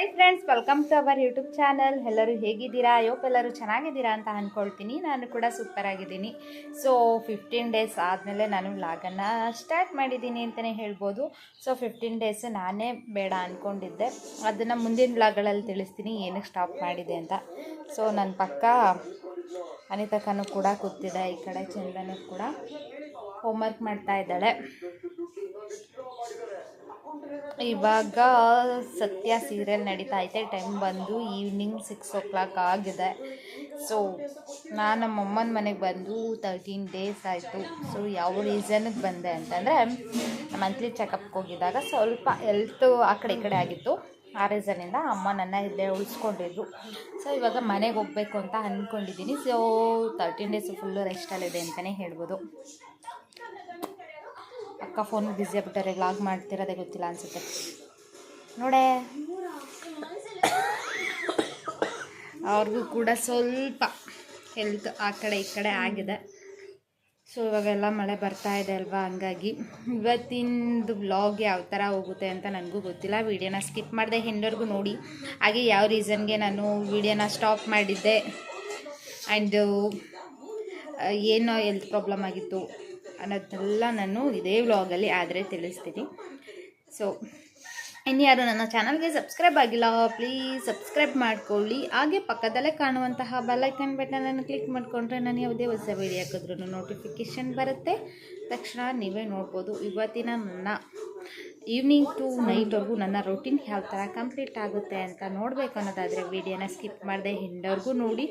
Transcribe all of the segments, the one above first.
Hi friends welcome to our YouTube channel ಎಲ್ಲರೂ ಹೇಗಿದ್ದೀರಾ? ಯೋಪ್ ಎಲ್ಲರೂ ಚೆನ್ನಾಗಿದ್ದೀರಾ ಅಂತ ಅಂದ್ಕೊಳ್ತೀನಿ ನಾನು ಕೂಡ ಸೂಪರ್ ಆಗಿದ್ದೀನಿ. ಸೊ ಫಿಫ್ಟೀನ್ ಡೇಸ್ ಆದಮೇಲೆ ನಾನು ವ್ಲಾಗನ್ನು ಸ್ಟಾರ್ಟ್ ಮಾಡಿದ್ದೀನಿ ಅಂತಲೇ ಹೇಳ್ಬೋದು. ಸೊ ಫಿಫ್ಟೀನ್ ಡೇಸ್ ನಾನೇ ಬೇಡ ಅಂದ್ಕೊಂಡಿದ್ದೆ ಅದನ್ನು ಮುಂದಿನ ವ್ಲಾಗ್ಗಳಲ್ಲಿ ತಿಳಿಸ್ತೀನಿ, ಏನಕ್ಕೆ ಸ್ಟಾಪ್ ಮಾಡಿದೆ ಅಂತ. ಸೊ ನನ್ನ ಪಕ್ಕ ಅನಿತಕ್ಕನೂ ಕೂಡ ಕೂತಿದೆ, ಈ ಕಡೆ ಚಂದನೂ ಕೂಡ. ಹೋಮ್ವರ್ಕ್ ಮಾಡ್ತಾ ಇದ್ದಾಳೆ. ಇವಾಗ ಸತ್ಯ ಸೀರಿಯಲ್ ನಡೀತಾ ಐತೆ. ಟೈಮ್ ಬಂದು ಈವ್ನಿಂಗ್ ಸಿಕ್ಸ್ ಓ ಕ್ಲಾಕ್ ಆಗಿದೆ. ಸೊ ನಾನು ನಮ್ಮ ಅಮ್ಮನ ಮನೆಗೆ ಬಂದು ತರ್ಟೀನ್ ಡೇಸ್ ಆಯಿತು. ಸೊ ಯಾವ ರೀಸನ್ಗೆ ಬಂದೆ ಅಂತಂದರೆ ಮಂತ್ಲಿ ಚೆಕಪ್ಗೆ ಹೋಗಿದ್ದಾಗ ಸ್ವಲ್ಪ ಎಲ್ತು ಆ ಕಡೆ ಈ ಕಡೆ ಆಗಿತ್ತು. ಆ ರೀಸನಿಂದ ಅಮ್ಮ ನನ್ನ ಇಲ್ಲೇ ಉಳಿಸ್ಕೊಂಡಿದ್ರು. ಸೊ ಇವಾಗ ಮನೆಗೆ ಹೋಗಬೇಕು ಅಂತ ಅಂದ್ಕೊಂಡಿದ್ದೀನಿ ಸೊ ತರ್ಟೀನ್ ಡೇಸ್ ಫುಲ್ಲು ರೆಸ್ಟಲ್ಲಿದೆ ಅಂತಲೇ ಹೇಳ್ಬೋದು. ಅಕ್ಕ ಫೋನ್ ಬ್ಯುಸಿ ಆಗ್ಬಿಟ್ಟಾರೆ ವ್ಲಾಗ್ ಮಾಡ್ತಿರೋದೇ ಗೊತ್ತಿಲ್ಲ ಅನ್ಸುತ್ತೆ. ನೋಡೇ. ಅವ್ರಿಗೂ ಕೂಡ ಸ್ವಲ್ಪ ಹೆಲ್ತ್ ಆ ಕಡೆ ಈ ಕಡೆ ಆಗಿದೆ. ಸೊ ಇವಾಗೆಲ್ಲ ಮಳೆ ಬರ್ತಾ ಇದೆ ಅಲ್ವಾ? ಹಂಗಾಗಿ ಇವತ್ತಿಂದು ಬ್ಲಾಗ್ ಯಾವ ಥರ ಹೋಗುತ್ತೆ ಅಂತ ನನಗೂ ಗೊತ್ತಿಲ್ಲ. ವೀಡಿಯೋನ ಸ್ಕಿಪ್ ಮಾಡಿದೆ ಹಿಂದವರೆಗೂ ನೋಡಿ. ಹಾಗೆ ಯಾವ ರೀಸನ್ಗೆ ನಾನು ವೀಡಿಯೋನ ಸ್ಟಾಪ್ ಮಾಡಿದ್ದೆ. ಆ್ಯಂಡ್ ಏನೋ ಹೆಲ್ತ್ ಪ್ರಾಬ್ಲಮ್ ಆಗಿತ್ತು. ಅನ್ನೋದನ್ನೆಲ್ಲ ನಾನು ಇದೇ ವ್ಲಾಗಲ್ಲಿ ಆದರೆ ತಿಳಿಸ್ತೀನಿ. ಸೊ ಇನ್ಯಾರು ನನ್ನ ಚಾನಲ್ಗೆ ಸಬ್ಸ್ಕ್ರೈಬ್ ಆಗಿಲ್ಲ ಪ್ಲೀಸ್ ಸಬ್ಸ್ಕ್ರೈಬ್ ಮಾಡ್ಕೊಳ್ಳಿ. ಹಾಗೆ ಪಕ್ಕದಲ್ಲೇ ಕಾಣುವಂತಹ ಬೆಲ್ಲೈಕನ್ ಬಟನನ್ನು ಕ್ಲಿಕ್ ಮಾಡಿಕೊಂಡ್ರೆ ನಾನು ಯಾವುದೇ ಹೊಸ ವೀಡಿಯೋ ಹಾಕಿದ್ರೂ ನೋಟಿಫಿಕೇಷನ್ ಬರುತ್ತೆ. ತಕ್ಷಣ ನೀವೇ ನೋಡ್ಬೋದು. ಇವತ್ತಿನ ನನ್ನ ಈವ್ನಿಂಗ್ ಟು ನೈಟ್ವರೆಗೂ ನನ್ನ ರೊಟೀನ್ ಯಾವ ಥರ ಕಂಪ್ಲೀಟ್ ಆಗುತ್ತೆ ಅಂತ ನೋಡಬೇಕು ಅನ್ನೋದಾದರೆ ವೀಡಿಯೋನ ಸ್ಕಿಪ್ ಮಾಡಿದೆ ಹಿಂದವರೆಗೂ ನೋಡಿ.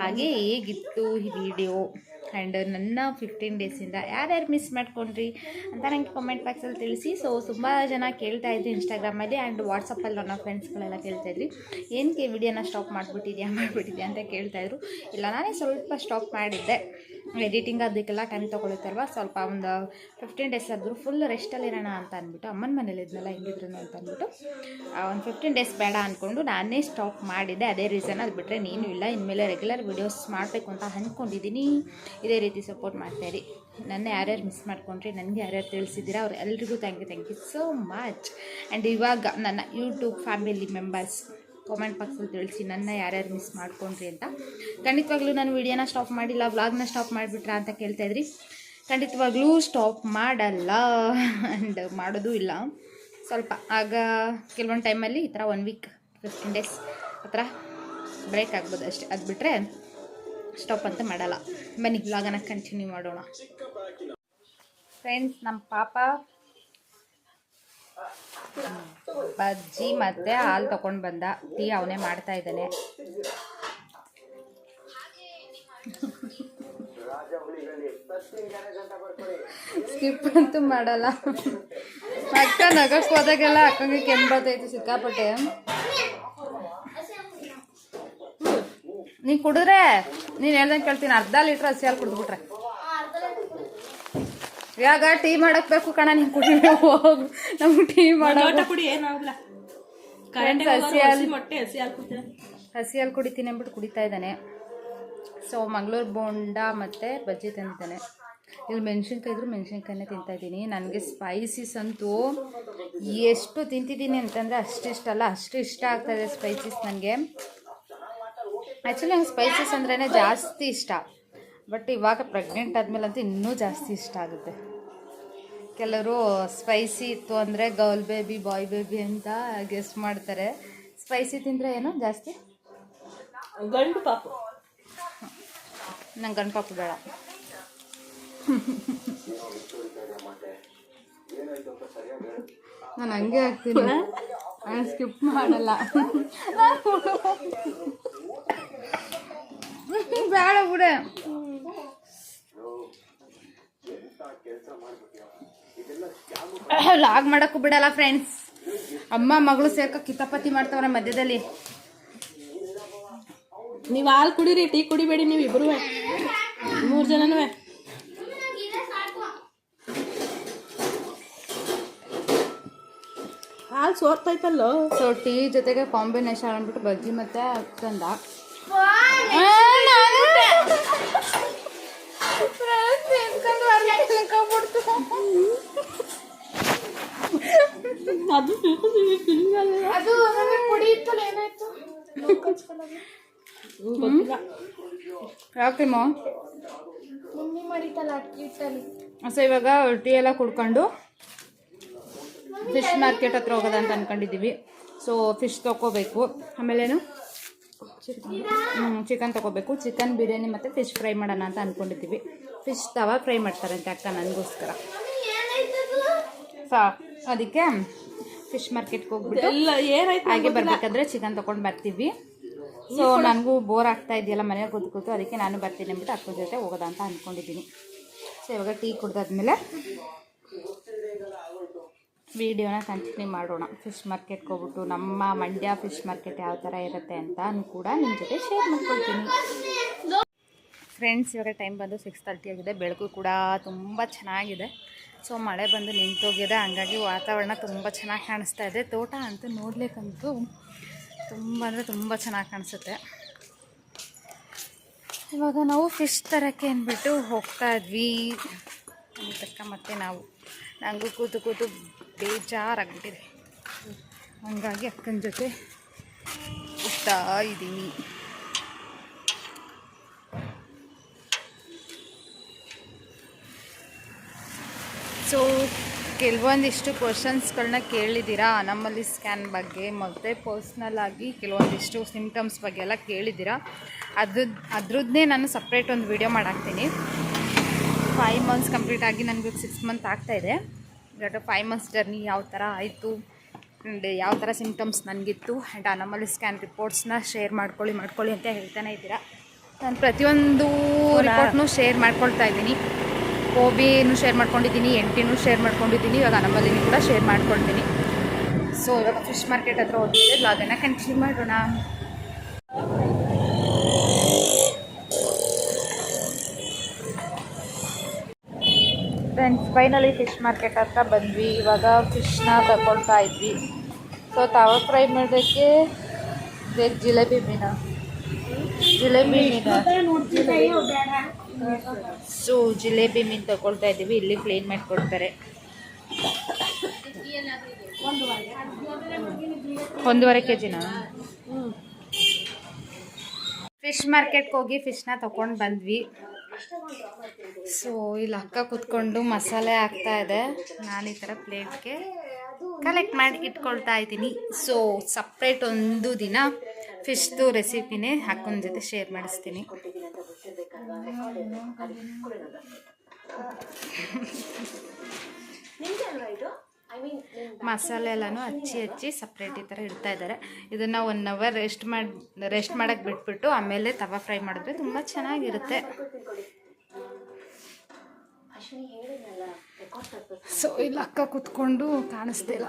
ಹಾಗೆ ಹೇಗಿತ್ತು ಈ ವಿಡಿಯೋ ಆ್ಯಂಡ್ ನನ್ನ ಫಿಫ್ಟೀನ್ ಡೇಸಿಂದ ಯಾರ್ಯಾರು ಮಿಸ್ ಮಾಡ್ಕೊಂಡ್ರಿ ಅಂತ ನನಗೆ ಕಾಮೆಂಟ್ ಬಾಕ್ಸಲ್ಲಿ ತಿಳಿಸಿ. ಸೊ ತುಂಬ ಜನ ಕೇಳ್ತಾ ಇದ್ರಿ ಇನ್ಸ್ಟಾಗ್ರಾಮಲ್ಲಿ ಆ್ಯಂಡ್ ವಾಟ್ಸಪ್ಪಲ್ಲಿ ನನ್ನ ಫ್ರೆಂಡ್ಸ್ಗಳೆಲ್ಲ ಕೇಳ್ತಾ ಇದ್ರಿ. ಏನಕ್ಕೆ ವಿಡಿಯೋನ ಸ್ಟಾಪ್ ಮಾಡಿಬಿಟ್ಟಿದ್ಯಾ ಮಾಡಿಬಿಟ್ಟಿದ್ಯಾ ಅಂತ ಕೇಳ್ತಾಯಿದ್ರು ಇಲ್ಲ, ನಾನೇ ಸ್ವಲ್ಪ ಸ್ಟಾಪ್ ಮಾಡಿದ್ದೆ. ಎಡಿಟಿಂಗ್ ಅದಕ್ಕೆಲ್ಲ ಟೈಮ್ ತೊಗೊಳುತ್ತಲ್ವ ಸ್ವಲ್ಪ ಒಂದು ಫಿಫ್ಟೀನ್ ಡೇಸ್ ಆದರೂ ಫುಲ್ ರೆಸ್ಟಲ್ಲಿರೋಣ ಅಂತ ಅಂದ್ಬಿಟ್ಟು, ಅಮ್ಮನ ಮನೇಲಿ ಇದ್ನಲ್ಲ ಹೆಂಗಿದ್ರು ಅಂತ ಅಂದ್ಬಿಟ್ಟು ಒಂದು ಫಿಫ್ಟೀನ್ ಡೇಸ್ ಬೇಡ ಅಂದ್ಕೊಂಡು ನಾನೇ ಸ್ಟಾಪ್ ಮಾಡಿದ್ದೆ. ಅದೇ ರೀಸನ್ ಅದು ಬಿಟ್ಟರೆ ನೀನು ಇಲ್ಲ, ಇನ್ಮೇಲೆ ರೆಗ್ಯುಲರ್ ವೀಡಿಯೋಸ್ ಮಾಡಬೇಕು ಅಂತ ಅಂದ್ಕೊಂಡಿದ್ದೀನಿ ಇದೇ ರೀತಿ ಸಪೋರ್ಟ್ ಮಾಡ್ತಾಯಿರಿ ನನ್ನ ಯಾರ್ಯಾರು ಮಿಸ್ ಮಾಡ್ಕೊಂಡ್ರಿ, ನನಗೆ ಯಾರ್ಯಾರು ತಿಳಿಸಿದ್ದೀರಾ, ಅವ್ರು ಎಲ್ರಿಗೂ thank you thank you so much and ಇವಾಗ ನನ್ನ ಯೂಟ್ಯೂಬ್ ಫ್ಯಾಮಿಲಿ ಮೆಂಬರ್ಸ್ ಕಾಮೆಂಟ್ ಬಾಕ್ಸಲ್ಲಿ ತಿಳಿಸಿ ನನ್ನ ಯಾರ್ಯಾರು ಮಿಸ್ ಮಾಡ್ಕೊಂಡ್ರಿ ಅಂತ. ಖಂಡಿತವಾಗ್ಲೂ ನಾನು ವಿಡಿಯೋನ ಸ್ಟಾಪ್ ಮಾಡಿಲ್ಲ, ವ್ಲಾಗ್ನ ಸ್ಟಾಪ್ ಮಾಡಿಬಿಟ್ರ ಅಂತ ಕೇಳ್ತಾ ಇದ್ರಿ. ಖಂಡಿತವಾಗ್ಲೂ ಸ್ಟಾಪ್ ಮಾಡಲ್ಲ ಆ್ಯಂಡ್ ಮಾಡೋದು ಇಲ್ಲ. ಸ್ವಲ್ಪ ಆಗ ಕೆಲವೊಂದು ಟೈಮಲ್ಲಿ ಈ ಥರ ಒನ್ ವೀಕ್ ಫಿಫ್ಟೀನ್ ಡೇಸ್ ಆ ಥರ ಬ್ರೇಕ್ ಆಗ್ಬೋದು ಅಷ್ಟೇ. ಅದು ಬಿಟ್ಟರೆ ಸ್ಟಾಪ್ ಅಂತ ಮಾಡಲ್ಲ. ಬನ್ನಿ ವ್ಲಾಗನ್ನ ಕಂಟಿನ್ಯೂ ಮಾಡೋಣ. ಫ್ರೆಂಡ್ಸ್ ನಮ್ಮ ಪಾಪ ಬಜ್ಜಿ ಮತ್ತೆ ಹಾಲು ತೊಗೊಂಡು ಬಂದ. ಟೀ ಅವನೇ ಮಾಡ್ತಾ ಇದ್ದಾನೆ. ಸ್ಕಿಪ್ ಅಂತೂ ಮಾಡಲ್ಲ. ಅಕ್ಕ ನಗಕ್ಕೆ ಹೋದಾಗೆಲ್ಲ ಅಕ್ಕಂಗೆ ಕೆಮ್ಮು ಸಿಕ್ಕಾಪಟ್ಟೆ. ನೀ ಕುಡಿದ್ರೆ, ನೀನು ಹೇಳ್ದಂಗೆ ಕೇಳ್ತೀನಿ. ಅರ್ಧ ಲೀಟ್ರ್ ಹಸಿ ಹಾಲು ಕುಡಿದ್ಬಿಟ್ರೆ. ಇವಾಗ ಟೀ ಮಾಡಕ್ ಬೇಕು ಕಣ ನೀನ್ ಕುಡಿ ಹೋಗು. ನಮ್ಗೆ ಟೀ ಮಾಡೋಣ ಮಾಡೋ ಕುಡಿ ಏನಾಗಲ್ಲ Friends, ಕರೆಂಟ್ ಹಸಿ ಹಾಲು ಮೊಟ್ಟೆ ಹಸಿ ಹಾಲು ಕುಡ್ತೀರ. ಹಸಿ ಕುಡಿತೀನಿ ಅಂದ್ಬಿಟ್ಟು ಕುಡಿತಾ ಇದ್ದಾನೆ. ಸೊ ಮಂಗಳೂರು ಬೋಂಡ ಮತ್ತು ಬಜ್ಜಿ ತಿಂತಾನೆ ಇಲ್ಲಿ ಮೆಣಸಿನ್ಕಾಯಿ ಇದ್ರು ಮೆಣಸಿನ್ಕಾಯಿನೇ ತಿಂತಾ ಇದ್ದೀನಿ. ನನಗೆ ಸ್ಪೈಸಿಸ್ ಅಂತೂ ಎಷ್ಟು ತಿಂತಿದ್ದೀನಿ ಅಂತಂದರೆ ಅಷ್ಟಿಷ್ಟಲ್ಲ ಅಷ್ಟು ಇಷ್ಟ ಆಗ್ತಾಯಿದೆ ಸ್ಪೈಸಿಸ್ ನನಗೆ. ಆ್ಯಕ್ಚುಲಿ ನಂಗೆ ಸ್ಪೈಸಸ್ ಅಂದ್ರೇ ಜಾಸ್ತಿ ಇಷ್ಟ. ಬಟ್ ಇವಾಗ ಪ್ರೆಗ್ನೆಂಟ್ ಆದಮೇಲೆ ಅಂತೂ ಇನ್ನೂ ಜಾಸ್ತಿ ಇಷ್ಟ ಆಗುತ್ತೆ. ಕೆಲವರು ಸ್ಪೈಸಿ ಇತ್ತು ಅಂದರೆ ಗರ್ಲ್ ಬೇಬಿ ಬಾಯ್ ಬೇಬಿ ಅಂತ ಗೆಸ್ಟ್ ಮಾಡ್ತಾರೆ. ಸ್ಪೈಸಿ ತಿಂದರೆ ಏನು ಜಾಸ್ತಿ? ಗಂಡು ಪಾಪು. ನಂಗೆ ಗಂಡು ಪಾಪು ಬೇಡ. ನಾನು ಹಂಗೆ ಆಗ್ತೀನಿ. ನಾನು ಸ್ಕಿಪ್ ಮಾಡಲ್ಲ. ಬೇಡ ಬಿಡೆ. ಲಾಗ್ ಮಾಡಕ್ಕೂ ಬಿಡಲ್ಲ ಫ್ರೆಂಡ್ಸ್ ಅಮ್ಮ ಮಗಳು ಸೇರ್ಕ ಕಿತಾಪತಿ ಮಾಡ್ತಾವ್ರೆ ಮಧ್ಯದಲ್ಲಿ. ನೀವು ಹಾಲು ಕುಡಿರಿ ಟೀ ಕುಡಿಬೇಡಿ ನೀವು ಇಬ್ರು ಮೂರು ಜನನೂ ಹಾಲು ಸೋರ್ತೈತಲ್ಲೋ ಸೊ ಟೀ ಜೊತೆಗೆ ಕಾಂಬಿನೇಷನ್ ಅಂದ್ಬಿಟ್ಟು ಬಜ್ಜಿ ಮತ್ತೆ ತಂದ ಅದು ಅದು ನಮಗೆ ಪುಡಿ ಇತ್ತಲ್ಲ ಹ್ಮ್, ಗೊತ್ತಿಲ್ಲ. ಯಾಕೆ ಮಾ ಮಮ್ಮಿ ಮಾಡಿತಲ್ಲ ಕ್ಯೂಟಲ್ಲಿ ಸೊ ಇವಾಗ ಟೀ ಎಲ್ಲ ಕುಡ್ಕೊಂಡು ಫಿಶ್ ಮಾರ್ಕೆಟ್ ಹತ್ರ ಹೋಗೋದ ಅಂತ ಅನ್ಕೊಂಡಿದ್ದೀವಿ. ಸೊ ಫಿಶ್ ತಗೋಬೇಕು ಆಮೇಲೇನು? ಚಿಕನ್ ತಗೋಬೇಕು ಚಿಕನ್ ಬಿರಿಯಾನಿ ಮತ್ತು ಫಿಶ್ ಫ್ರೈ ಮಾಡೋಣ ಅಂತ ಅಂದ್ಕೊಂಡಿದ್ದೀವಿ ಫಿಶ್ ತವಾ ಫ್ರೈ ಮಾಡ್ತಾರಂತೆ ಅಕ್ಕ ನನಗೋಸ್ಕರ. ಸೊ ಅದಕ್ಕೆ ಫಿಶ್ ಮಾರ್ಕೆಟ್ಗೆ ಹೋಗ್ಬಿಟ್ಟು ಹಾಗೆ ಬರ್ಬೇಕಾದ್ರೆ ಚಿಕನ್ ತೊಗೊಂಡು ಬರ್ತೀವಿ. ಸೊ ನನಗೂ ಬೋರ್ ಆಗ್ತಾ ಇದೆಯಲ್ಲ ಮನೆಯಲ್ಲಿ ಕೂತು ಕೂತು ಅದಕ್ಕೆ ನಾನು ಬರ್ತೀನಿ ಅಂದ್ಬಿಟ್ಟು ಅಕ್ಕನ ಜೊತೆ ಹೋಗೋದ ಅಂತ ಅಂದ್ಕೊಂಡಿದ್ದೀನಿ ಸೊ ಇವಾಗ ಟೀ ಕುಡ್ದಾದ್ಮೇಲೆ ವಿಡಿಯೋನ ಕಂಟಿನ್ಯೂ ಮಾಡೋಣ. ಫಿಶ್ ಮಾರ್ಕೆಟ್ಗೆ ಹೋಗ್ಬಿಟ್ಟು ನಮ್ಮ ಮಂಡ್ಯ ಫಿಶ್ ಮಾರ್ಕೆಟ್ ಯಾವ ಥರ ಇರುತ್ತೆ ಅಂತ ಕೂಡ ನಿಮ್ಮ ಜೊತೆ ಶೇರ್ ಮಾಡ್ಕೊಳ್ತೀನಿ. ಫ್ರೆಂಡ್ಸ್ ಇವಾಗ ಟೈಮ್ ಬಂದು ಸಿಕ್ಸ್ ತರ್ಟಿ ಆಗಿದೆ. ಬೆಳಕು ಕೂಡ ತುಂಬ ಚೆನ್ನಾಗಿದೆ. ಸೊ ಮಳೆ ಬಂದು ನಿಂತೋಗಿದೆ. ಹಂಗಾಗಿ ವಾತಾವರಣ ತುಂಬ ಚೆನ್ನಾಗಿ ಕಾಣಿಸ್ತಾ ಇದೆ. ತೋಟ ಅಂತೂ ನೋಡ್ಲಿಕ್ಕಂತೂ ತುಂಬ ಅಂದರೆ ತುಂಬ ಚೆನ್ನಾಗಿ ಕಾಣಿಸುತ್ತೆ. ಇವಾಗ ನಾವು ಫಿಶ್ ತರಕ್ಕೆ ಅಂದ್ಬಿಟ್ಟು ಹೋಗ್ತಾ ಇದ್ವಿ. ತಕ್ಕ ಮತ್ತೆ ನಾವು. ನನಗೂ ಕೂತು ಕೂತು ಬೇಜಾರಾಗ್ಬಿಟ್ಟಿದೆ. ಹಂಗಾಗಿ ಅಕ್ಕನ ಜೊತೆ ಹೋಗ್ತಾ ಇದ್ದೀನಿ. ಸೊ ಕೆಲವೊಂದಿಷ್ಟು ಕ್ವಶನ್ಸ್ಗಳನ್ನ ಕೇಳಿದ್ದೀರಾ? ನಮ್ಮಲ್ಲಿ ಸ್ಕ್ಯಾನ್ ಬಗ್ಗೆ ಮತ್ತು ಪರ್ಸ್ನಲ್ ಆಗಿ ಕೆಲವೊಂದಿಷ್ಟು ಸಿಮ್ಟಮ್ಸ್ ಬಗ್ಗೆ ಎಲ್ಲ ಕೇಳಿದ್ದೀರಾ? ಅದ್ರದ್ದು ಅದ್ರದ್ದೇ ನಾನು ಸಪ್ರೇಟ್ ಒಂದು ವಿಡಿಯೋ ಮಾಡಾಕ್ತೀನಿ. ಫೈವ್ ಮಂತ್ಸ್ ಕಂಪ್ಲೀಟ್ ಆಗಿ ನನಗೆ ಸಿಕ್ಸ್ ಮಂತ್ ಆಗ್ತಾಯಿದೆ ಬಟ್ ಫೈವ್ ಮಂತ್ಸ್ ಜರ್ನಿ ಯಾವ ಥರ ಆಯಿತು? ಆ್ಯಂಡ್ ಯಾವ ಥರ ಸಿಮ್ಟಮ್ಸ್ ನನಗಿತ್ತು? ಆ್ಯಂಡ್ ಅನಮಲಿ ಸ್ಕ್ಯಾನ್ ರಿಪೋರ್ಟ್ಸ್ನ ಶೇರ್ ಮಾಡ್ಕೊಳ್ಳಿ ಮಾಡ್ಕೊಳ್ಳಿ ಅಂತ ಹೇಳ್ತಾನೆ ಇದ್ದೀರಾ. ನಾನು ಪ್ರತಿಯೊಂದು ರಿಪೋರ್ಟ್ನೂ ಶೇರ್ ಮಾಡ್ಕೊಳ್ತಾ ಇದ್ದೀನಿ. ಓಬಿನೂ ಶೇರ್ ಮಾಡ್ಕೊಂಡಿದ್ದೀನಿ ಎಂಟಿನೂ ಶೇರ್ ಮಾಡ್ಕೊಂಡಿದ್ದೀನಿ ಇವಾಗ ನಮ್ಮಲ್ಲಿನೂ ಕೂಡ ಶೇರ್ ಮಾಡ್ಕೊಳ್ತೀನಿ. ಸೊ ಇವಾಗ ಫಿಶ್ ಮಾರ್ಕೆಟ್ ಹತ್ರ ಹೋಗಿದ್ದೆ ಬ್ಲಾಗನ್ನು ಕಂಟಿನ್ಯೂ ಮಾಡೋಣ. ಫ್ರೆಂಡ್ಸ್ ಫೈನಲಿ ಫಿಶ್ ಮಾರ್ಕೆಟ್ ಹತ್ರ ಬಂದ್ವಿ. ಇವಾಗ ಫಿಶ್ನ ತಗೊಳ್ತಾ ಇದ್ವಿ. ಸೊ ತಾವ ಫ್ರೈ ಮಾಡೋದಕ್ಕೆ ಬೇಕು ಜಿಲೇಬಿ ಮೀನು? ಜಿಲೇಬಿ ಮೀನು? ಸೊ, ಜಿಲೇಬಿ ಮೀನು ತಗೊಳ್ತಾ ಇದ್ದೀವಿ, ಇಲ್ಲಿ ಕ್ಲೀನ್ ಮಾಡಿಕೊಡ್ತಾರೆ. ಒಂದೂವರೆ ಕೆ ಜಿನ ಫಿಶ್ ಮಾರ್ಕೆಟ್ಗೆ ಹೋಗಿ ಫಿಶ್ನ ತಗೊಂಡು ಬಂದ್ವಿ. ಸೊ, ಇಲ್ಲಿ ಅಕ್ಕ ಕುತ್ಕೊಂಡು ಮಸಾಲೆ ಹಾಕ್ತಾ ಇದೆ. ನಾನು ಈ ಥರ ಪ್ಲೇಟ್ಗೆ ಕಲೆಕ್ಟ್ ಮಾಡಿ ಇಟ್ಕೊಳ್ತಾ ಇದ್ದೀನಿ. ಸೊ ಸಪ್ರೇಟ್ ಒಂದು ದಿನ ಫಿಶ್ದು ರೆಸಿಪಿನೇ ಅಕ್ಕನ ಜೊತೆ ಶೇರ್ ಮಾಡಿಸ್ತೀನಿ. ಮಸಾಲೆ ಎಲ್ಲನೂ ಹಚ್ಚಿ ಹಚ್ಚಿ ಸಪ್ರೇಟ್ ಈ ಥರ ಇಡ್ತಾ ಇದ್ದಾರೆ. ಇದನ್ನು ಒನ್ ಅವರ್ ರೆಸ್ಟ್ ಮಾಡಿ ರೆಸ್ಟ್ ಮಾಡೋಕ್ಕೆ ಬಿಟ್ಬಿಟ್ಟು ಆಮೇಲೆ ತವಾ ಫ್ರೈ ಮಾಡಿದ್ರೆ ತುಂಬ ಚೆನ್ನಾಗಿರುತ್ತೆ. ಸೊ ಇಲ್ಲಿ ಅಕ್ಕ ಕುತ್ಕೊಂಡು ಕಾಣಿಸ್ತಿಲ್ಲ.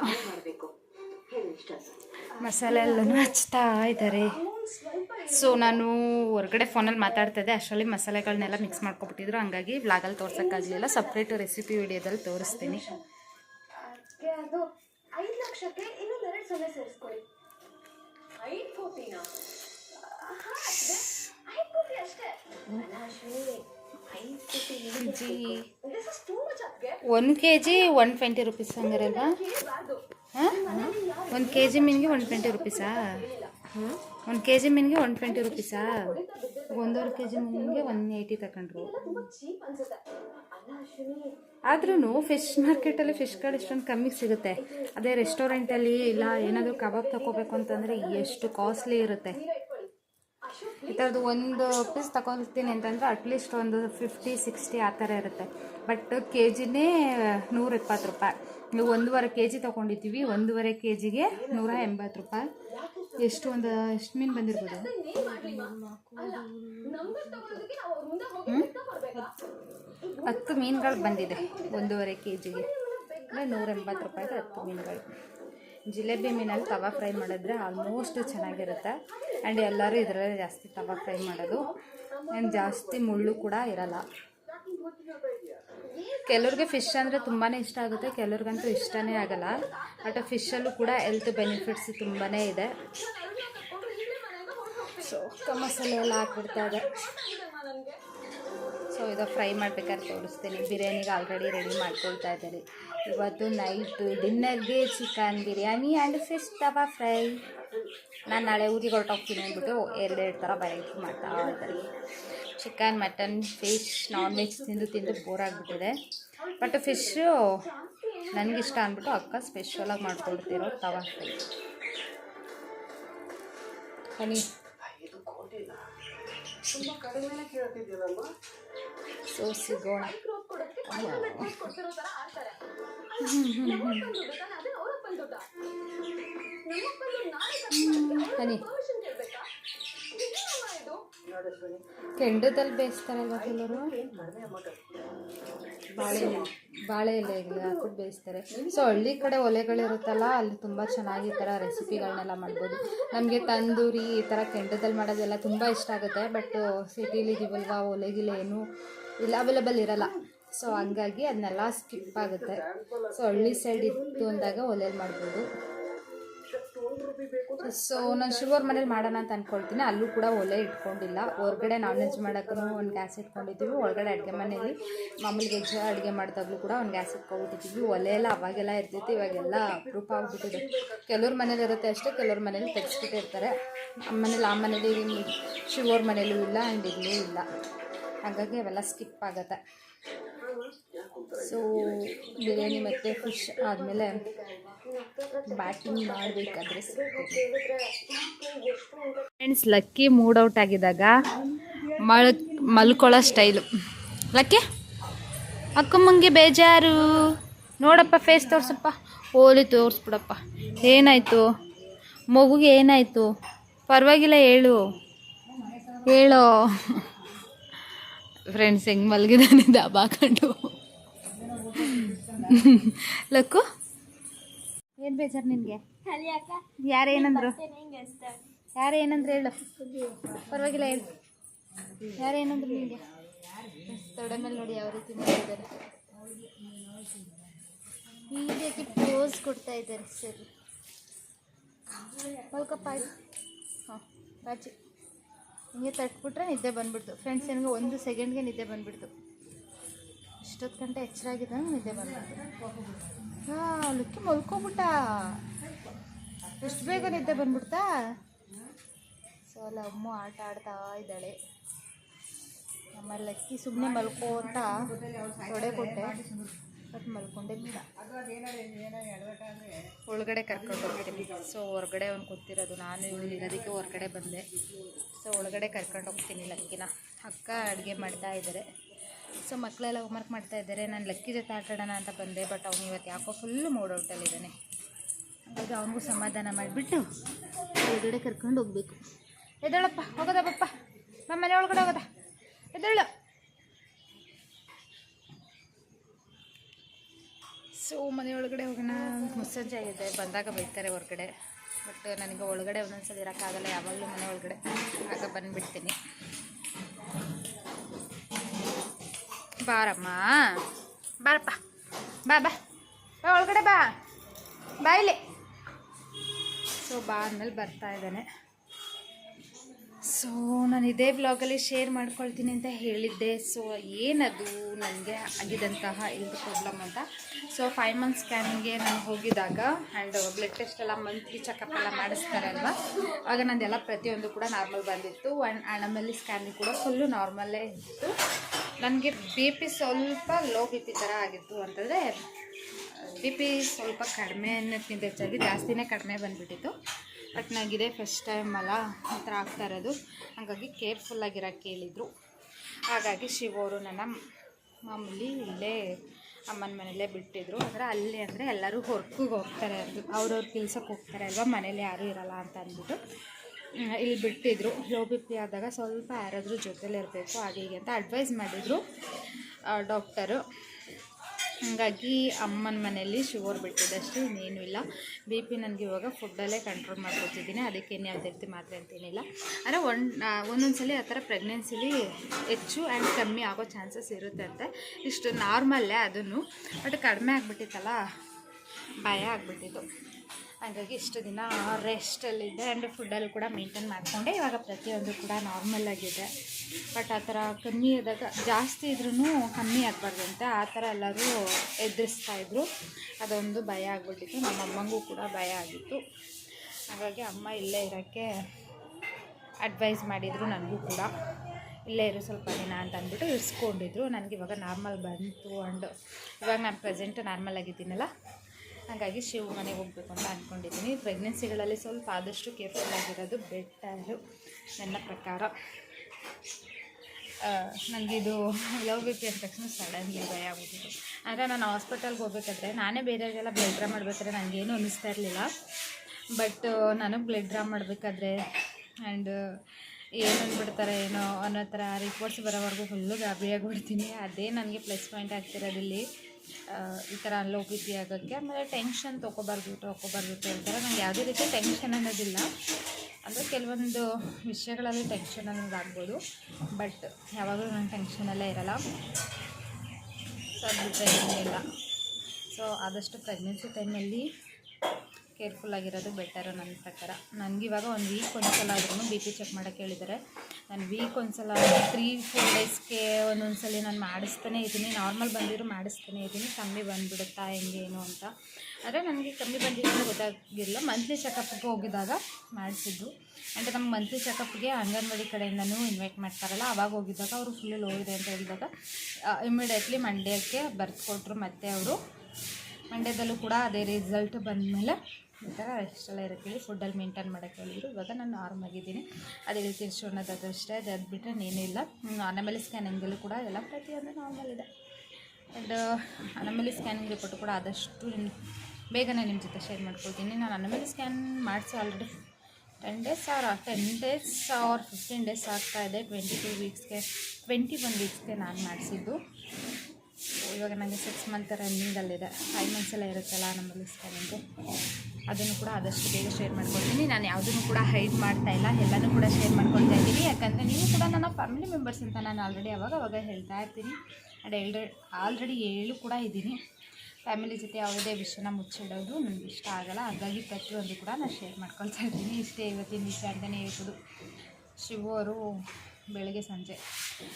ಮಸಾಲೆ ಎಲ್ಲನೂ ಹಚ್ತಾ ಇದ್ದಾರೆ. ಸೊ ನಾನು ಹೊರಗಡೆ ಫೋನಲ್ಲಿ ಮಾತಾಡ್ತಾ ಇದ್ದೆ. ಅಷ್ಟರಲ್ಲಿ ಮಸಾಲೆಗಳನ್ನೆಲ್ಲ ಮಿಕ್ಸ್ ಮಾಡ್ಕೊಬಿಟ್ಟಿದ್ರು. ಹಂಗಾಗಿ ವ್ಲಾಗಲ್ಲಿ ತೋರ್ಸೋಕ್ಕಾಗಲಿಲ್ಲ. ಸಪ್ರೇಟ್ ರೆಸಿಪಿ ವಿಡಿಯೋದಲ್ಲಿ ತೋರಿಸ್ತೀನಿ. ಒಂದು K G one twenty rupees ಹಂಗಾರಲ್ವಾ ಹಾಂ? ಒಂದು ಕೆ ಜಿ ಮೀನಿಗೆ ಒನ್ ಟ್ವೆಂಟಿ ರುಪೀಸಾ ಒಂದು ಕೆ ಜಿ ಮೀನಿಗೆ ಒನ್ ಟ್ವೆಂಟಿ ರುಪೀಸಾ ಒಂದೂವರೆ ಕೆ ಜಿ ಮೀನಿಗೆ ಒನ್ ಏಯ್ಟಿ ತಗೊಂಡ್ರು ಆದ್ರೂ ಫಿಶ್ ಮಾರ್ಕೆಟಲ್ಲಿ ಫಿಶ್ಗಳು ಇಷ್ಟೊಂದು ಕಮ್ಮಿ ಸಿಗುತ್ತೆ. ಅದೇ ರೆಸ್ಟೋರೆಂಟಲ್ಲಿ ಇಲ್ಲ, ಏನಾದರೂ ಕಬಾಬ್ ತಗೋಬೇಕು ಅಂತಂದರೆ ಎಷ್ಟು ಕಾಸ್ಟ್ಲಿ ಇರುತ್ತೆ. ಈ ಥರದ್ದು ಒಂದು ಪೀಸ್ ತಗೊಳ್ತೀನಿ ಅಂತಂದರೆ ಅಟ್ಲೀಸ್ಟ್ ಒಂದು ಫಿಫ್ಟಿ ಸಿಕ್ಸ್ಟಿ ಆ ಥರ ಇರುತ್ತೆ. ಬಟ್ ಕೆ ಜಿನೇ ನೂರ ಇಪ್ಪತ್ತು ರೂಪಾಯಿ. ನೀವು ಒಂದೂವರೆ ಕೆ ಜಿ ತೊಗೊಂಡಿದ್ದೀವಿ ಒಂದೂವರೆ ಕೆ ಜಿಗೆ ನೂರ ಎಂಬತ್ತು ರೂಪಾಯಿ. ಎಷ್ಟು ಒಂದು ಎಷ್ಟು ಮೀನು ಬಂದಿರ್ಬೋದು? ಹತ್ತು ಮೀನುಗಳು ಬಂದಿದೆ, ಒಂದೂವರೆ ಕೆ ಜಿಗೆ ಅಂದರೆ ನೂರ ಎಂಬತ್ತು ರೂಪಾಯಿಗೆ ಹತ್ತು ಮೀನುಗಳು. ಜಿಲೇಬಿ ಮೀನಲ್ಲಿ ತವಾ ಫ್ರೈ ಮಾಡಿದ್ರೆ ಆಲ್ಮೋಸ್ಟ್ ಚೆನ್ನಾಗಿರುತ್ತೆ. ಆ್ಯಂಡ್ ಎಲ್ಲರೂ ಇದರಲ್ಲೇ ಜಾಸ್ತಿ ತವಾ ಫ್ರೈ ಮಾಡೋದು. ಆ್ಯಂಡ್ ಜಾಸ್ತಿ ಮುಳ್ಳು ಕೂಡ ಇರಲ್ಲ. ಕೆಲವ್ರಿಗೆ ಫಿಶ್ ಅಂದರೆ ತುಂಬಾ ಇಷ್ಟ ಆಗುತ್ತೆ, ಕೆಲವ್ರಿಗಂತೂ ಇಷ್ಟನೇ ಆಗಲ್ಲ. ಬಟ್ ಫಿಶಲ್ಲೂ ಕೂಡ ಹೆಲ್ತ್ ಬೆನಿಫಿಟ್ಸ್ ತುಂಬಾ ಇದೆ. ಸೊ ಮಸಾಲೆ ಎಲ್ಲ ಹಾಕ್ಬಿಡ್ತಾ ಇದೆ. ಸೊ ಇದು ಫ್ರೈ ಮಾಡ್ಬೇಕಾದ್ರೆ ತೋರಿಸ್ತೀನಿ. ಬಿರಿಯಾನಿಗೆ ಆಲ್ರೆಡಿ ರೆಡಿ ಮಾಡ್ಕೊಳ್ತಾ ಇದ್ದೀನಿ ಇವತ್ತು night ಡಿನ್ನರ್ಗೆ chicken biryani and fish tawa fry ನಾನು ನಾಳೆ ಊರಿಗೆ ಹೊರಟೋಗ್ತೀನಿ ಅಂದ್ಬಿಟ್ಟು ಎರಡೆರಡು ಥರ ವೆರೈಟಿ ಮಾಡ್ತಾ ಇದ್ದಾರೆ. Chicken, mutton fish non veg ತಿಂದು ತಿಂದು ಬೋರ್ ಆಗಿಬಿಟ್ಟಿದೆ. ಬಟ್ ಫಿಶ್ಶು ನನಗಿಷ್ಟ ಅಂದ್ಬಿಟ್ಟು ಅಕ್ಕ ಸ್ಪೆಷಲಾಗಿ ಮಾಡ್ಕೊಡ್ತಿರೋ ತವ ಸೊ ಸಿಗೋಣ. ಹನಿ. ಕೆಂಡದಲ್ಲಿ ಬೇಯಿಸ್ತಾರಲ್ವ ಕೆಲವರು? ಬಾಳೆ ಎಲೆ. ಬಾಳೆ ಎಲೆಗೆ ಹಾಕ್ಬಿಟ್ಟು ಬೇಯಿಸ್ತಾರೆ. ಸೊ ಹಳ್ಳಿ ಕಡೆ ಒಲೆಗಳಿರುತ್ತಲ್ಲ, ಅಲ್ಲಿ ತುಂಬ ಚೆನ್ನಾಗಿ ಈ ಥರ ರೆಸಿಪಿಗಳನ್ನೆಲ್ಲ ಮಾಡ್ಬೋದು. ನಮಗೆ ತಂದೂರಿ ಈ ಥರ ಕೆಂಡದಲ್ಲಿ ಮಾಡೋದೆಲ್ಲ ತುಂಬ ಇಷ್ಟ ಆಗುತ್ತೆ ಬಟ್ ಸಿಟೀಲಿ ಇದೀವಲ್ವ ಒಲೆಗಿಲ್ಲ ಏನು ಇಲ್ಲ ಅವೈಲೇಬಲ್ ಇರಲ್ಲ. ಸೊ ಹಂಗಾಗಿ ಅದನ್ನೆಲ್ಲ ಸ್ಕಿಪ್ ಆಗುತ್ತೆ. ಸೊ ಹಳ್ಳಿ ಸೈಡ್ ಇತ್ತು ಅಂದಾಗ ಒಲೆಯಲ್ಲಿ ಮಾಡ್ಬೋದು. ಸೊ ನಾನು ಶುಗರ್ ಮನೇಲಿ ಮಾಡೋಣ ಅಂತ ಅಂದ್ಕೊಳ್ತೀನಿ ಅಲ್ಲೂ ಕೂಡ ಒಲೆ ಇಟ್ಕೊಂಡಿಲ್ಲ. ಹೊರಗಡೆ ನಾನ್ ವೆಜ್ ಮಾಡೋಕ್ಕೂ ಒಂದು ಗ್ಯಾಸ್ ಇಟ್ಕೊಂಡಿದ್ದೀವಿ. ಒಳಗಡೆ ಅಡುಗೆ ಮನೇಲಿ ಮಾಮೂಲಿ ವೆಜ್ ಅಡುಗೆ ಮಾಡಿದಾಗಲೂ ಕೂಡ ಒಂದು ಗ್ಯಾಸ್ ಇಟ್ಕೊಂಡ್ಬಿಟ್ಟಿದ್ವಿ ಒಲೆ ಎಲ್ಲ ಅವಾಗೆಲ್ಲ ಇರ್ತಿತ್ತು ಇವಾಗೆಲ್ಲ ಅಪರೂಪ ಆಗಿಬಿಟ್ಟಿದೆ. ಕೆಲವ್ರ ಮನೇಲಿ ಇರುತ್ತೆ ಅಷ್ಟೇ ಕೆಲವ್ರ ಮನೇಲಿ ತೆಗೆಸ್ಬಿಟ್ಟಿರ್ತಾರೆ ನಮ್ಮ ಮನೇಲಿ ಆ ಮನೇಲಿ ಶುಗರ್ ಮನೇಲೂ ಇಲ್ಲ ಆ್ಯಂಡ್ ಇಲ್ಲೂ ಇಲ್ಲ. ಹಾಗಾಗಿ ಅವೆಲ್ಲ ಸ್ಕಿಪ್ ಆಗುತ್ತೆ. ಸೊ ಬಿರಿಯಾನಿ ಮತ್ತು ಫಿಶ್ ಆದಮೇಲೆ ಬ್ಯಾಟಿಂಗ್ ಮಾಡಬೇಕಾದ್ರೆ ಫ್ರೆಂಡ್ಸ್ ಲಕ್ಕಿ ಮೂಡ್ ಔಟ್ ಆಗಿದಾಗ ಮಳ್ ಮಲ್ಕೊಳ್ಳೋ ಸ್ಟೈಲು. ಲಕ್ಕಿ, ಅಕ್ಕಮ್ಮಂಗೆ ಬೇಜಾರು. ನೋಡಪ್ಪ ಫೇಸ್ ತೋರಿಸಪ್ಪ. ಓಲಿ ತೋರಿಸ್ಬಿಡಪ್ಪ. ಏನಾಯಿತು? ಮಗುಗೆ ಏನಾಯಿತು? ಪರವಾಗಿಲ್ಲ, ಹೇಳು. ಹೇಳೋ. ಫ್ರೆಂಡ್ಸ್ ಹೆಂಗೆ ಮಲಗಿದಾನೆ ದಾಬ ಹಾಕೊಂಡು ಲಕ್ಕು ಏನು ಬೇಜಾರು ನಿನಗೆ? ಯಾರು ಏನಂದ್ರು ಯಾರು ಏನಂದ್ರೆ ಹೇಳು. ಪರವಾಗಿಲ್ಲ ಹೇಳು. ಯಾರು ಏನಂದ್ರು ನಿನಗೆ? ತೊಡೆ ಮೇಲೆ ನೋಡಿ ಯಾವ ರೀತಿ ಮಾಡಿದ್ದಾರೆ ಹೀಗೆ ಪೋಸ್ ಕೊಡ್ತಾ ಇದ್ದಾರೆ. ಸರಿ. ಮಲ್ಕಪ್ಪ ಆಯ್ತು. ಹಾಂ ಬಾಜಿ. ಹಿಂಗೆ ತಟ್ಬಿಟ್ರೆ ನಿದ್ದೆ ಬಂದ್ಬಿಡ್ತು. ಫ್ರೆಂಡ್ಸ್ ನನಗೆ ಒಂದು ಸೆಕೆಂಡ್ಗೆ ನಿದ್ದೆ ಬಂದ್ಬಿಡ್ತು. ಇಷ್ಟೊತ್ತು ಗಂಟೆ ಎಚ್ಚರಾಗಿದ್ದಂಗೆ ನಿದ್ದೆ ಬಂದ್ಬಿಡ್ತು. ಹಾಂ, ಲಕ್ಕಿ ಮಲ್ಕೊಬಿಟ್ಟ. ಎಷ್ಟು ಬೇಗ ನಿದ್ದೆ ಬಂದ್ಬಿಡ್ತಾ? ಸೊ, ಅಲ್ಲ, ಅಮ್ಮ ಆಟ ಆಡ್ತಾ ಇದ್ದಾಳೆ. ಆಮೇಲೆ ಲಕ್ಕಿ ಸುಮ್ಮನೆ ಮಲ್ಕೋ ಅಂತ ತೊಡೆ ಕೊಟ್ಟೆ. ಬಟ್ ಮಲ್ಕೊಂಡೆ ಒಳಗಡೆ ಕರ್ಕೊಂಡು ಹೋಗ್ತೀನಿ ಸೊ, ಹೊರಗಡೆ ಅವ್ನು ಕೂತಿರೋದು. ನಾನು ಇರೋದಕ್ಕೆ ಹೊರಗಡೆ ಬಂದೆ. ಸೊ, ಒಳಗಡೆ ಕರ್ಕೊಂಡು ಹೋಗ್ತೀನಿ ಲಕ್ಕಿನ. ಅಕ್ಕ ಅಡುಗೆ ಮಾಡ್ತಾ ಇದ್ದಾರೆ. ಸೊ ಮಕ್ಕಳೆಲ್ಲ ಹೋಮ್ವರ್ಕ್ ಮಾಡ್ತಾ ಇದ್ದಾರೆ. ನಾನು ಲಕ್ಕಿ ಜೊತೆ ಆಟ ಆಡೋಣ ಅಂತ ಬಂದೆ ಬಟ್ ಅವನು ಇವತ್ತು ಯಾಕೋ ಫುಲ್ಲು ಮೂಡ್ ಔಟಲ್ಲಿದ್ದಾನೆ ಹಾಗಾಗಿ ಅವನಿಗೂ ಸಮಾಧಾನ ಮಾಡಿಬಿಟ್ಟು ಹೊರಗಡೆ ಕರ್ಕೊಂಡು ಹೋಗ್ಬೇಕು. ಎದಳಪ್ಪ ಹೋಗೋದ ಬಪ್ಪ ನಮ್ಮ ಮನೆ ಒಳಗಡೆ ಹೋಗೋದ? ಎದಳು ಸೊ ಮನೆ ಒಳಗಡೆ ಹೋಗೋಣ ಮುಸ್ಸಂಜೆ ಆಗಿದೆ. ಬಂದಾಗ ಬೈತಾರೆ ಹೊರಗಡೆ. ಬಟ್ ನನಗೆ ಒಳಗಡೆ ಒಂದೊಂದ್ಸಲ ಇರೋಕ್ಕಾಗಲ್ಲ, ಯಾವಾಗಲೂ ಮನೆ ಒಳಗಡೆ. ಆಗ ಬಂದುಬಿಡ್ತೀನಿ. ಬಾರಮ್ಮ. ಬಾರಪ್ಪ. ಬಾ ಬಾ. ಬಾ, ಒಳಗಡೆ ಬಾ. ಬಾ ಇಲ್ಲಿ. ಸೊ, ಬಾ ಅಂದಮೇಲೆ ಬರ್ತಾ ಇದ್ದಾನೆ. ಸೊ, ನಾನು ಇದೇ ಬ್ಲಾಗಲ್ಲಿ ಶೇರ್ ಮಾಡ್ಕೊಳ್ತೀನಿ ಅಂತ ಹೇಳಿದ್ದೆ. ಸೊ, ಏನದು? ನನಗೆ ಆಗಿದಂತಹ ಹೆಲ್ತ್ ಪ್ರಾಬ್ಲಮ್ ಅಂತ. ಸೊ ಫೈವ್ ಮಂತ್ ಸ್ಕ್ಯಾನಿಂಗ್ಗೆ ನಾನು ಹೋಗಿದಾಗ ಆ್ಯಂಡ್ ಬ್ಲಡ್ ಟೆಸ್ಟ್ ಎಲ್ಲ ಮಂತ್ಲಿ ಚೆಕಪ್ ಎಲ್ಲ ಮಾಡಿಸ್ತಾರೆ ಅಲ್ವಾ? ಆಗ ನಂದೆಲ್ಲ ಪ್ರತಿಯೊಂದು ಕೂಡ ನಾರ್ಮಲ್ ಬಂದಿತ್ತು. ಆ್ಯಂಡ್ ಆಮೇಲೆ ಸ್ಕ್ಯಾನಿಂಗ್ ಕೂಡ ಫುಲ್ಲು ನಾರ್ಮಲ್ಲೇ ಇತ್ತು. ನನಗೆ ಬಿ ಪಿ ಸ್ವಲ್ಪ ಲೋ ಬಿ ಪಿ ಥರ ಆಗಿತ್ತು ಅಂತಂದರೆ ಬಿ ಪಿ ಸ್ವಲ್ಪ ಕಡಿಮೆ ಅನ್ನೋಕ್ಕಿಂತ ಹೆಚ್ಚಾಗಿ ಜಾಸ್ತಿನೇ ಕಡಿಮೆ ಬಂದುಬಿಟ್ಟಿತ್ತು. ಬಟ್ ನನಗಿದೆ ಫಸ್ಟ್ ಟೈಮ್ ಅಲ್ಲ, ಈ ಥರ ಆಗ್ತಾ ಇರೋದು. ಹಾಗಾಗಿ ಕೇರ್ಫುಲ್ಲಾಗಿರೋ ಕೇಳಿದರು. ಹಾಗಾಗಿ ಶಿವ ಅವರು ನನ್ನ ಮಾಮೂಲಿ ಇಲ್ಲೇ ಅಮ್ಮನ ಮನೆಯಲ್ಲೇ ಬಿಟ್ಟಿದ್ರು. ಅಂದರೆ ಅಲ್ಲಿ ಅಂದರೆ ಎಲ್ಲರೂ ಹೊರ್ಕಿಗೆ ಹೋಗ್ತಾರೆ. ಅವ್ರವ್ರ ಕೆಲ್ಸಕ್ಕೆ ಹೋಗ್ತಾರೆ ಅಲ್ವಾ, ಮನೇಲಿ ಯಾರೂ ಇರಲ್ಲ ಅಂತ ಅಂದ್ಬಿಟ್ಟು. ಇಲ್ಲಿ ಬಿಟ್ಟಿದ್ರು. ಲೋ ಬಿ ಪಿ ಆದಾಗ ಸ್ವಲ್ಪ ಯಾರಾದರೂ ಜೊತೇಲಿ ಇರಬೇಕು, ಹಾಗೆ ಹೀಗೆ ಅಂತ ಅಡ್ವೈಸ್ ಮಾಡಿದರು ಡಾಕ್ಟರು ಹಾಗಾಗಿ ಅಮ್ಮನ ಮನೆಯಲ್ಲಿ ಶುಗರ್ ಬಿಟ್ಟಿದ್ದಷ್ಟು, ಇನ್ನೇನು ಇಲ್ಲ. ಬಿ ಪಿ ನನಗೆ ಇವಾಗ ಫುಡ್ಡಲ್ಲೇ ಕಂಟ್ರೋಲ್ ಮಾಡ್ಕೊತಿದ್ದೀನಿ. ಅದಕ್ಕೆ ಇನ್ನು ಯಾವುದೇ ರೀತಿ ಮಾತ್ರೆ ಅಂತೇನಿಲ್ಲ ಅಂದರೆ ಒನ್ ಒಂದೊಂದು ಸಲ ಆ ಥರ ಪ್ರೆಗ್ನೆನ್ಸಿಲಿ ಹೆಚ್ಚು ಆ್ಯಂಡ್ ಕಮ್ಮಿ ಆಗೋ ಚಾನ್ಸಸ್ ಇರುತ್ತೆ ಅಂತೆ. ಇಷ್ಟು ನಾರ್ಮಲ್ಲೇ ಅದನ್ನು. ಬಟ್ ಕಡಿಮೆ ಆಗಿಬಿಟ್ಟಿತ್ತಲ್ಲ, ಭಯ ಆಗಿಬಿಟ್ಟಿತ್ತು. ಹಾಗಾಗಿ ಇಷ್ಟು ದಿನ ರೆಸ್ಟಲ್ಲಿದ್ದೆ ಆ್ಯಂಡ್ ಫುಡ್ಡಲ್ಲಿ ಕೂಡ ಮೇಂಟೈನ್ ಮಾಡಿಕೊಂಡೆ. ಇವಾಗ ಪ್ರತಿಯೊಂದು ಕೂಡ ನಾರ್ಮಲ್ ಆಗಿದೆ. ಬಟ್ ಆ ಥರ ಕಮ್ಮಿ ಆದಾಗ, ಜಾಸ್ತಿ ಇದ್ರೂ ಕಮ್ಮಿ ಆಗಬಾರ್ದಂತೆ ಆ ಥರ ಎಲ್ಲರೂ ಎದುರಿಸ್ತಾ ಇದ್ರು. ಅದೊಂದು ಭಯ ಆಗ್ಬಿಟ್ಟಿತ್ತು. ನಮ್ಮ ಅಮ್ಮಂಗೂ ಕೂಡ ಭಯ ಆಗಿತ್ತು. ಹಾಗಾಗಿ ಅಮ್ಮ ಇಲ್ಲೇ ಇರೋಕ್ಕೆ ಅಡ್ವೈಸ್ ಮಾಡಿದರು ನನಗೂ ಕೂಡ. ಇಲ್ಲೇ ಇರು ಸ್ವಲ್ಪ ದಿನ ಅಂತ ಅಂದ್ಬಿಟ್ಟು ಇರಿಸ್ಕೊಂಡಿದ್ರು. ನನಗೆ ಇವಾಗ ನಾರ್ಮಲ್ ಬಂತು ಆ್ಯಂಡ್ ಇವಾಗ ನಾನು ಪ್ರೆಸೆಂಟ್ ನಾರ್ಮಲ್ ಆಗಿದ್ದೀನಲ್ಲ. ಹಾಗಾಗಿ ಶಿವ ಮನೆಗೆ ಹೋಗ್ಬೇಕು ಅಂತ ಅಂದ್ಕೊಂಡಿದ್ದೀನಿ ಪ್ರೆಗ್ನೆನ್ಸಿಗಳಲ್ಲಿ ಸ್ವಲ್ಪ ಆದಷ್ಟು ಕೇರ್ಫುಲ್ ಆಗಿರೋದು ಬೆಟರು ನನ್ನ ಪ್ರಕಾರ. ನನಗಿದು ಲವ್ ಬಿ ಪಿ ಅಂದ ತಕ್ಷಣ ಸಡನ್ಲಿ ಭಯ ಆಗೋದಿದೆ ಅಂದರೆ ನಾನು ಹಾಸ್ಪಿಟಲ್ಗೆ ಹೋಗ್ಬೇಕಾದ್ರೆ ನಾನೇ ಬೇರೆಯವರೆಲ್ಲ ಬ್ಲಡ್ ಡ್ರಾ ಮಾಡ್ಬೇಕಾದ್ರೆ ನನಗೇನು ಅನ್ನಿಸ್ತಾ ಇರಲಿಲ್ಲ. ಬಟ್ ನನಗೆ ಬ್ಲಡ್ ಡ್ರಾ ಮಾಡಬೇಕಾದ್ರೆ ಆ್ಯಂಡ್ ಏನು ಅಂದ್ಬಿಡ್ತಾರೆ ಏನೋ ಅನ್ನೋ ಥರ ರಿಪೋರ್ಟ್ಸ್ ಬರೋವರೆಗೂ ಫುಲ್ಲು ಗಾಬರಿಯಾಗಿ ಬಿಡ್ತೀನಿ ಅದೇ ನನಗೆ ಪ್ಲಸ್ ಪಾಯಿಂಟ್ ಆಗ್ತಿರೋದಿಲ್ಲಿ. ಈ ಥರ ಅಲ್ಲೋಗಿದ್ದು ಆಗೋಕ್ಕೆ ಆಮೇಲೆ ಟೆನ್ಷನ್ ತೊಗೊಬಾರ್ದು ತೊಗೊಬಾರ್ದು ಅಂತ ಹೇಳ್ತಾರೆ. ನಂಗೆ ಯಾವುದೇ ರೀತಿ ಟೆನ್ಷನ್ ಅನ್ನೋದಿಲ್ಲ. ಅಂದರೆ ಕೆಲವೊಂದು ವಿಷಯಗಳಲ್ಲಿ ಟೆನ್ಷನ್ ಅನ್ನೋದು ಆಗ್ಬೋದು. ಬಟ್ ಯಾವಾಗಲೂ ನಾನು ಟೆನ್ಷನಲ್ಲೇ ಇರಲ್ಲ. ಸೊ ಅದು ಬಿಟ್ಟರೆ ಏನಿಲ್ಲ. ಸೊ ಆದಷ್ಟು ಪ್ರೆಗ್ನೆನ್ಸಿ ಟೈಮಲ್ಲಿ ಕೇರ್ಫುಲ್ ಆಗಿರೋದು ಬೆಟರು ನನ್ನ ಪ್ರಕಾರ. ಇವಾಗ ಒಂದು ವೀಕ್ ಒಂದ್ಸಲ ಆದ್ರೂ ಬಿ ಪಿ ಚೆಕ್ ಮಾಡೋಕ್ಕೆ ಹೇಳಿದ್ದಾರೆ ನಾನು ವೀಕ್ ಒಂದ್ಸಲ ತ್ರೀ ಫೋರ್ ಡೇಸ್ಗೆ ಒಂದೊಂದ್ಸಲಿ ನಾನು ಮಾಡಿಸ್ತಾನೆ ಇದ್ದೀನಿ ನಾರ್ಮಲ್ ಬಂದಿರೋ ಮಾಡಿಸ್ತಾನೆ ಇದ್ದೀನಿ ಕಮ್ಮಿ ಬಂದುಬಿಡುತ್ತಾ ಹೆಂಗೇನು ಅಂತ. ಆದರೆ ನನಗೆ ಕಮ್ಮಿ ಬಂದಿರೋದು ಗೊತ್ತಾಗಿಲ್ಲ. ಮಂತ್ಲಿ ಚೆಕಪ್ಗೆ ಹೋಗಿದಾಗ ಮಾಡಿಸಿದ್ದು. ಆ್ಯಂಡ್ ನಮ್ಮ ಮಂತ್ಲಿ ಚೆಕಪ್ಗೆ ಅಂಗನವಾಡಿ ಕಡೆಯಿಂದನೂ ಇನ್ವೈಟ್ ಮಾಡ್ತಾರಲ್ಲ, ಅವಾಗ ಹೋಗಿದ್ದಾಗ ಅವರು ಫುಲ್ ಲೋ ಇದೆ ಅಂತ ಹೇಳಿದಾಗ ಇಮಿಡಿಯೇಟ್ಲಿ ಮಂಡ್ಯಕ್ಕೆ ಬರೆದುಕೊಟ್ರು ಮತ್ತು ಅವರು. ಮಂಡ್ಯದಲ್ಲೂ ಕೂಡ ಅದೇ ರಿಸಲ್ಟ್ ಬಂದಮೇಲೆ ಈ ಥರ ಎಷ್ಟೆಲ್ಲ ಇರುತ್ತೆ ಹೇಳಿ ಫುಡ್ಡಲ್ಲಿ ಮೇಂಟೈನ್ ಮಾಡೋಕ್ಕೆ ಹೇಳಿದ್ರು ಇವಾಗ ನಾನು ಆಗಿದ್ದೀನಿ. ಅದೇ ರೀತಿ ಇಷ್ಟೊಂದು ಅಷ್ಟೇ. ಅದು ಅದು ಬಿಟ್ಟರೆ ಏನಿಲ್ಲ ಅನಮಲಿ ಸ್ಕ್ಯಾನಿಂಗಲ್ಲೂ ಕೂಡ ಎಲ್ಲ ಪ್ರತಿಯೊಂದು ನಾರ್ಮಲ್ ಇದೆ. ಆ್ಯಂಡ್ ಅನಮಲಿ ಸ್ಕ್ಯಾನಿಂಗ್ ರಿಪೋರ್ಟ್ ಕೂಡ ಆದಷ್ಟು ನಿಮ್ಮ ಬೇಗನೆ ನಿಮ್ಮ ಜೊತೆ ಶೇರ್ ಮಾಡ್ಕೊಳ್ತೀನಿ. ನಾನು ಅನಮಲಿ ಸ್ಕ್ಯಾನ್ ಮಾಡಿಸಿ already ten days or ten days or fifteen days ಆಗ್ತಾ ಇದೆ. ಟ್ವೆಂಟಿ ಟೂ ವೀಕ್ಸ್ಗೆ ಟ್ವೆಂಟಿ ಒನ್ ವೀಕ್ಸ್ಗೆ ನಾನು ಮಾಡಿಸಿದ್ದು. ಇವಾಗ ನನಗೆ ಸಿಕ್ಸ್ ಮಂತ್ ರನ್ನಿಂಗಲ್ಲಿದೆ ಫೈವ್ ಮಂತ್ಸ್ ಎಲ್ಲ ಇರುತ್ತಲ್ಲ ನಮ್ಮಲ್ಲಿ ಸ್ಕ್ಯಾನಿಂಗು ಅದನ್ನು ಕೂಡ ಆದಷ್ಟು ಬೇಗ ಶೇರ್ ಮಾಡ್ಕೊಳ್ತೀನಿ ನಾನು ಯಾವುದನ್ನು ಕೂಡ ಹೈಡ್ ಮಾಡ್ತಾ ಇಲ್ಲ. ಎಲ್ಲನೂ ಕೂಡ ಶೇರ್ ಮಾಡ್ಕೊಳ್ತಾ ಇದ್ದೀನಿ. ಯಾಕಂದರೆ ನೀವು ಕೂಡ ನನ್ನ ಫ್ಯಾಮಿಲಿ ಮೆಂಬರ್ಸ್ ಅಂತ ನಾನು ಆಲ್ರೆಡಿ ಅವಾಗ ಅವಾಗ ಹೇಳ್ತಾ ಇರ್ತೀನಿ. ಆ್ಯಂಡ್ ಎಲ್ರೆ ಆಲ್ರೆಡಿ ಹೇಳು ಕೂಡ ಇದ್ದೀನಿ. ಫ್ಯಾಮಿಲಿ ಜೊತೆ ಯಾವುದೇ ವಿಷಯನ ಮುಚ್ಚಿಡೋದು ನನಗೆ ಇಷ್ಟ ಆಗಲ್ಲ. ಹಾಗಾಗಿ ಪ್ರತಿಯೊಂದು ಕೂಡ ನಾನು ಶೇರ್ ಮಾಡ್ಕೊಳ್ತಾ ಇದ್ದೀನಿ. ಇಷ್ಟೇ ಇವತ್ತಿನ ವಿಷಯ ಅಂತಲೇ ಹೇಳ್ಬೋದು. ಶಿವು ಅವರು ಬೆಳಗ್ಗೆ ಸಂಜೆ.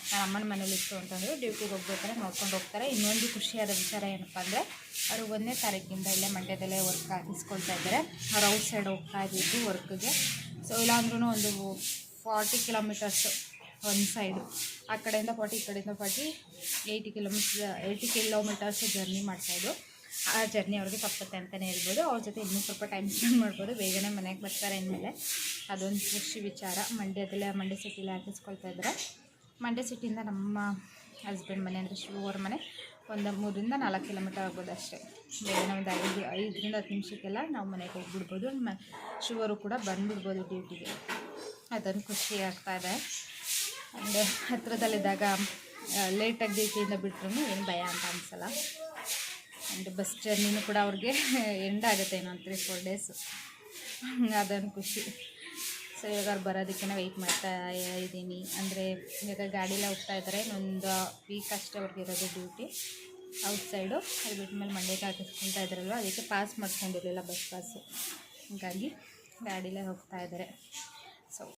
ನಾನು ಅಮ್ಮನ ಮನೇಲಿ ಇತ್ತು ಅಂತಂದರೆ ಡ್ಯೂಟಿಗೆ ಹೋಗ್ಬೇಕಾದ್ರೆ ನೋಡ್ಕೊಂಡು ಹೋಗ್ತಾರೆ. ಇನ್ನೊಂದು ಖುಷಿಯಾದ ವಿಚಾರ ಏನಪ್ಪ ಅಂದರೆ, ಅವರು ಒಂದನೇ ತಾರೀಕಿಂದ ಇಲ್ಲೇ ಮಂಡ್ಯದಲ್ಲೇ ವರ್ಕ್ ಹಾಕಿಸ್ಕೊಳ್ತಾ ಇದ್ದಾರೆ. ಅವ್ರು ಔಟ್ ಸೈಡ್ ಹೋಗ್ತಾ ಇದ್ದಿದ್ದು ವರ್ಕ್ಗೆ ಸೊ ಇಲ್ಲಾಂದ್ರೂ ಒಂದು ಫಾರ್ಟಿ ಕಿಲೋಮೀಟರ್ಸ್ ಒಂದು ಸೈಡು ಆ ಕಡೆಯಿಂದ ಫಾರ್ಟಿ ಈ ಕಡೆಯಿಂದ forty eighty kilometre eighty kilometres journey ಮಾಡ್ತಾಯಿದ್ದು ಆ ಜರ್ನಿ ಅವ್ರಿಗೆ ತಪ್ಪುತ್ತೆ ಅಂತಲೇ ಹೇಳ್ಬೋದು. ಅವ್ರ ಜೊತೆ ಇನ್ನೂ ಸ್ವಲ್ಪ ಟೈಮ್ ಸ್ಪೆಂಡ್ ಮಾಡ್ಬೋದು. ಬೇಗನೆ ಮನೆಗೆ ಬರ್ತಾರೆ ಅಂದಮೇಲೆ. ಅದೊಂದು ಖುಷಿ ವಿಚಾರ. ಮಂಡ್ಯದಲ್ಲೇ ಮಂಡ್ಯ ಸಿಟಿಲಿ ಹಾಕಿಸ್ಕೊಳ್ತಾ ಇದ್ದಾರೆ. ಮಂಡ್ಯ ಸಿಟಿಯಿಂದ ನಮ್ಮ ಹಸ್ಬೆಂಡ್ ಮನೆ ಅಂದರೆ ಶಿವ ಮನೆ ಒಂದು ಮೂರರಿಂದ ನಾಲ್ಕು ಕಿಲೋಮೀಟರ್ ಆಗ್ಬೋದು ಅಷ್ಟೇ. ಬೇಗನೆ ಒಂದು ಐದು, ಐದರಿಂದ ಹತ್ತು ನಿಮಿಷಕ್ಕೆಲ್ಲ ನಾವು ಮನೆಗೆ ಹೋಗ್ಬಿಡ್ಬೋದು. ಮ, ಶಿವರು ಕೂಡ ಬಂದುಬಿಡ್ಬೋದು ಡ್ಯೂಟಿಗೆ ಅದೊಂದು ಖುಷಿ ಆಗ್ತಾ ಇದೆ. ಅಂದರೆ ಹತ್ರದಲ್ಲಿದ್ದಾಗ ಲೇಟಾಗಿ ಡ್ಯೂಟಿಯಿಂದ ಬಿಟ್ರೂ ಏನು ಭಯ ಅಂತ ಅನಿಸಲ್ಲ. ಆ್ಯಂಡ್ ಬಸ್ ಜರ್ನಿನೂ ಕೂಡ ಅವ್ರಿಗೆ ಎಂಡ್ ಆಗುತ್ತೆ ಇನ್ನೊಂದು ತ್ರೀ ಫೋರ್ ಡೇಸು ಅದೊಂದು ಖುಷಿ. ಸೊ ಇವಾಗ ಅವ್ರು ಬರೋದಕ್ಕೆ ವೆಯ್ಟ್ ಮಾಡ್ತಾ ಇದ್ದೀನಿ ಅಂದರೆ ಇವಾಗ ಗಾಡೀಲಿ ಹೋಗ್ತಾ ಇದ್ದಾರೆ ಇನ್ನೊಂದು ವೀಕ್ ಅಷ್ಟೇ ಅವ್ರಿಗೆ ಇರೋದು ಡ್ಯೂಟಿ ಔಟ್ ಸೈಡು ಅದು ಬಿಟ್ಮೇಲೆ ಮಂಡ್ಯಕ್ಕೆ ಹಾಕಿಸ್ಕೊಳ್ತಾ ಇದ್ದಾರಲ್ವ ಅದಕ್ಕೆ ಪಾಸ್ ಮಾಡ್ಕೊಂಡಿರಲಿಲ್ಲ ಬಸ್ ಪಾಸು ಹೀಗಾಗಿ ಗಾಡಿಲೇ ಹೋಗ್ತಾ ಇದ್ದಾರೆ